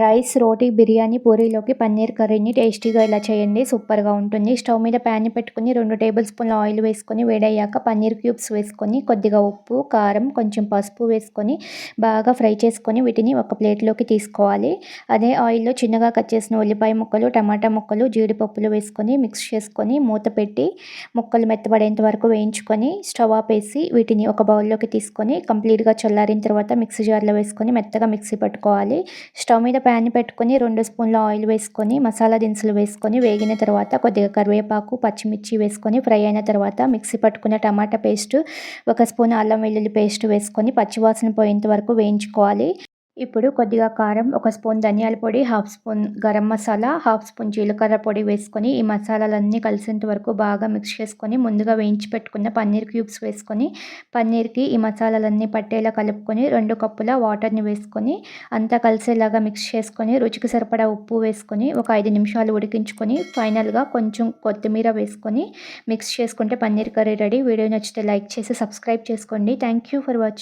Rice రోటీ బిర్యానీ పూరీలోకి పన్నీర్ కర్రీని టేస్టీగా ఇలా చేయండి. సూపర్గా ఉంటుంది. స్టవ్ మీద ప్యాన్ పెట్టుకుని రెండు టేబుల్ స్పూన్ల ఆయిల్ వేసుకొని వేడయ్యాక పన్నీర్ క్యూబ్స్ వేసుకొని కొద్దిగా ఉప్పు కారం కొంచెం పసుపు వేసుకొని బాగా ఫ్రై చేసుకొని వీటిని ఒక ప్లేట్లోకి తీసుకోవాలి. అదే ఆయిల్లో చిన్నగా కట్ చేసిన ఉల్లిపాయ ముక్కలు టమాటా ముక్కలు జీడిపప్పులు వేసుకొని మిక్స్ చేసుకొని మూత పెట్టి ముక్కలు మెత్తబడేంత వరకు వేయించుకొని స్టవ్ ఆపేసి వీటిని ఒక బౌల్లోకి తీసుకొని కంప్లీట్గా చల్లారిన తర్వాత మిక్సీ జార్లో వేసుకొని మెత్తగా మిక్సీ పట్టుకోవాలి. స్టవ్ మీద ప్యాన్ పెట్టుకొని రెండు స్పూన్ల ఆయిల్ వేసుకొని మసాలా దినుసులు వేసుకొని వేగిన తర్వాత కొద్దిగా కరివేపాకు పచ్చిమిర్చి వేసుకొని ఫ్రై అయిన తర్వాత మిక్సీ పట్టుకున్న టమాటా పేస్ట్ ఒక స్పూన్ అల్లం వెల్లుల్లి పేస్ట్ వేసుకొని పచ్చివాసన పోయేంత వరకు వేయించుకోవాలి. ఇప్పుడు కొద్దిగా కారం ఒక స్పూన్ ధనియాల పొడి half spoon garam masala half spoon జీలకర్ర పొడి వేసుకొని ఈ మసాలాలన్నీ కలిసేంత వరకు బాగా మిక్స్ చేసుకొని ముందుగా వేయించి పెట్టుకున్న పన్నీర్ క్యూబ్స్ వేసుకొని పన్నీర్కి ఈ మసాలాలన్నీ పట్టేలా కలుపుకొని రెండు కప్పుల వాటర్ని వేసుకొని అంతా కలిసేలాగా మిక్స్ చేసుకొని రుచికి సరిపడా ఉప్పు వేసుకొని ఒక ఐదు నిమిషాలు ఉడికించుకొని ఫైనల్గా కొంచెం కొత్తిమీర వేసుకొని మిక్స్ చేసుకుంటే పన్నీర్ కర్రీ రెడీ. వీడియో నచ్చితే లైక్ చేసి సబ్స్క్రైబ్ చేసుకోండి. Thank you for watching